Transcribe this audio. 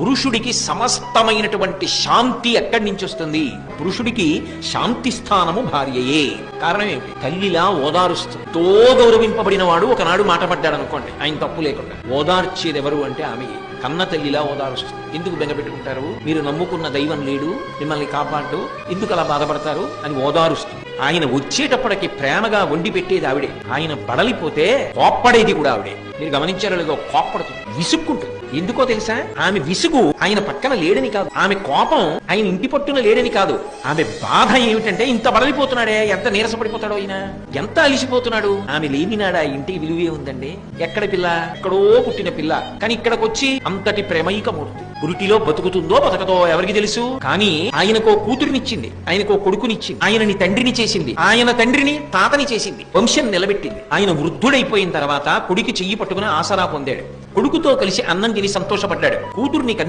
పురుషుడికి సమస్తమైనటువంటి శాంతి ఎక్కడి నుంచి వస్తుంది? పురుషుడికి శాంతి స్థానము భార్యయే. కారణం ఏమిటి? తల్లిలా ఓదారుస్తుంది తో గౌరవింపబడిన వాడు ఒకనాడు మాట పడ్డాడు అనుకోండి ఆయన తప్పు లేకుండా. ఓదార్చేది ఎవరు అంటే ఆమె. కన్న తల్లిలా ఓదారుస్తుంది ఎందుకు బెంగపెట్టుకుంటారు మీరు నమ్ముకున్న దైవం లేడు. మిమ్మల్ని కాపాడు. ఎందుకు అలా బాధపడతారు? అని ఓదారుస్తుంది ఆయన వచ్చేటప్పటికి ప్రేమగా వండి పెట్టేది ఆవిడే. ఆయన బడలిపోతే కోప్పడేది కూడా ఆవిడే. మీరు గమనించారో లేదో కోప్పడుతుంది విసుక్కుంటుంది. ఎందుకో తెలుసా? ఆమె విసుగు ఆయన పక్కన లేడని కాదు. ఆమె కోపం ఆయన ఇంటి పట్టున లేడని కాదు. ఆమె బాధ ఏమిటంటే ఇంత బడలిపోతున్నాడే ఎంత నీరసపడిపోతాడో ఆయన ఎంత అలిసిపోతున్నాడు? ఆమె లేనినాడా ఇంటికి విలువే ఉందండి. ఎక్కడ పిల్ల? ఎక్కడో పుట్టిన పిల్ల. కానీ ఇక్కడికి వచ్చి అంతటి ప్రేమైకమూర్తి పురిటిలో బతుకుతుందో బతకదో ఎవరికి తెలుసు? కానీ ఆయనకో కూతురినిచ్చింది ఆయనకో కొడుకునిచ్చింది ఆయనని తండ్రిని చేసింది ఆయన తండ్రిని తాతని చేసింది వంశం నిలబెట్టింది. ఆయన వృద్ధుడైపోయిన తర్వాత కొడుకు చెయ్యి పట్టుకుని ఆసరా పొందాడు. కొడుకుతో కలిసి అన్నం తిని సంతోషపడ్డాడు. కూతుర్ని కన్య